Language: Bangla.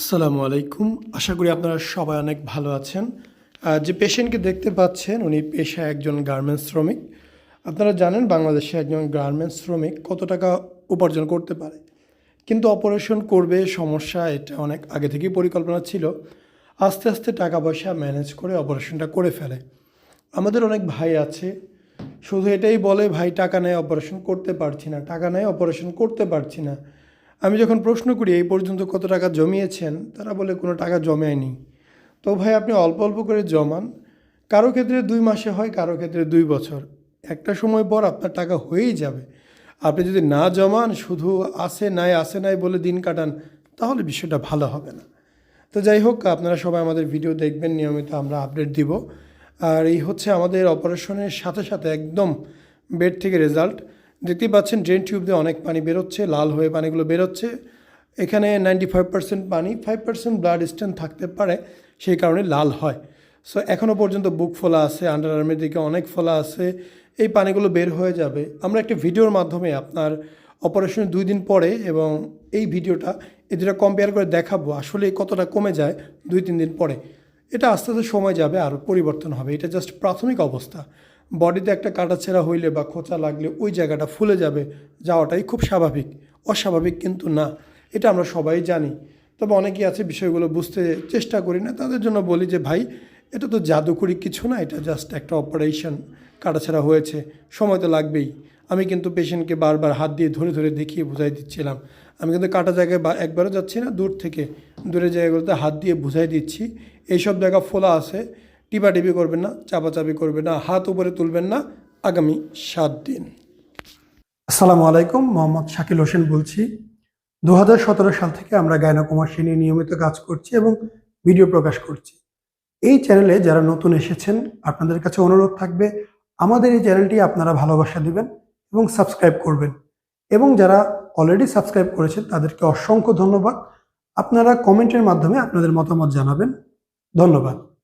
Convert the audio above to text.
আসসালামু আলাইকুম। আশা করি আপনারা সবাই অনেক ভালো আছেন। যে পেশেন্টকে দেখতে পাচ্ছেন, উনি পেশায় একজন গার্মেন্টস শ্রমিক। আপনারা জানেন বাংলাদেশে একজন গার্মেন্টস শ্রমিক কত টাকা উপার্জন করতে পারে। কিন্তু অপারেশন করবে, সমস্যা এটা অনেক আগে থেকেই পরিকল্পনা ছিল। আস্তে আস্তে টাকা পয়সা ম্যানেজ করে অপারেশনটা করে ফেলে। আমাদের অনেক ভাই আছে, শুধু এটাই বলে, ভাই, টাকা নেয় অপারেশন করতে পারছি না। টাকা নেয় অপারেশন করতে পারছি না। আমি যখন প্রশ্ন করি, এই পর্যন্ত কত টাকা জমিয়েছেন? তারা বলে, কোনো টাকা জমায়নি। তো ভাই, আপনি অল্প অল্প করে জমান। কারও ক্ষেত্রে দুই মাসে হয়, কারও ক্ষেত্রে দুই বছর। একটা সময় পর আপনার টাকা হয়েই যাবে। আপনি যদি না জমান, শুধু আসে নাই আসে নাই বলে দিন কাটান, তাহলে বিষয়টা ভালো হবে না। তো যাই হোক, আপনারা সবাই আমাদের ভিডিও দেখবেন, নিয়মিত আমরা আপডেট দিব। আর এই হচ্ছে আমাদের অপারেশনের সাথে সাথে একদম বেড থেকে রেজাল্ট। দেখতেই পাচ্ছেন ড্রেন টিউব দিয়ে অনেক পানি বেরোচ্ছে, লাল হয়ে পানিগুলো বেরোচ্ছে। এখানে নাইনটি ফাইভ পার্সেন্ট পানি ফাইভ পার্সেন্ট ব্লাড স্ট্যান্ড থাকতে পারে, সেই কারণে লাল হয়। সো এখনও পর্যন্ত বুক ফোলা আছে আন্ডার আর্মের দিকে অনেক ফোলা আছে, এই পানিগুলো বের হয়ে যাবে। আমরা একটা ভিডিওর মাধ্যমে আপনার অপারেশনের দুই দিন পরে এবং এই ভিডিওটা দুটা কম্পেয়ার করে দেখাবো, আসলে কতটা কমে যায় দুই, তিন দিন পরে। এটা আস্তে আস্তে সময় যাবে, আর পরিবর্তন হবে। এটা জাস্ট প্রাথমিক অবস্থা। বডিতে একটা কাটাছেঁড়া হইলে বা খোঁচা লাগলে ওই জায়গাটা ফুলে যাবে, যাওয়াটাই খুব স্বাভাবিক। অস্বাভাবিক কিন্তু না। এটা আমরা সবাই জানি। তবে অনেকেই আছে বিষয়গুলো বুঝতে চেষ্টা করি না। তাদের জন্য বলি যে, ভাই, এটা তো জাদুকরি কিছু না, এটা জাস্ট একটা অপারেশন কাটাছেঁড়া হয়েছে। সময় তো লাগবেই। আমি কিন্তু পেশেন্টকে বারবার হাত দিয়ে ধরে ধরে দেখিয়ে বুঝাই দিচ্ছিলাম। আমি কিন্তু কাটা জায়গায় বা একবারও যাচ্ছি না, দূর থেকে দূরের জায়গাগুলোতে হাত দিয়ে বুঝাই দিচ্ছি। এইসব জায়গা ফোলা আছে। টিপাটিপি করবেন না, চাপাচাপি করবেন না, হাত উপরে তুলবেন না। আগামী সাত দিন। আসসালামু আলাইকুম, মোহাম্মদ শাকিল হোসেন বলছি। দু হাজার সতেরো সাল থেকে আমরা গায়নাকুমাসী নিয়ে নিয়মিত কাজ করছি এবং ভিডিও প্রকাশ করছি। এই চ্যানেলে যারা নতুন এসেছেন, আপনাদের কাছে অনুরোধ থাকবে, আমাদের এই চ্যানেলটি আপনারা ভালোবাসা দিবেন এবং সাবস্ক্রাইব করবেন। এবং যারা অলরেডি সাবস্ক্রাইব করেছেন, তাদেরকে অসংখ্য ধন্যবাদ। আপনারা কমেন্টের মাধ্যমে আপনাদের মতামত জানাবেন। ধন্যবাদ।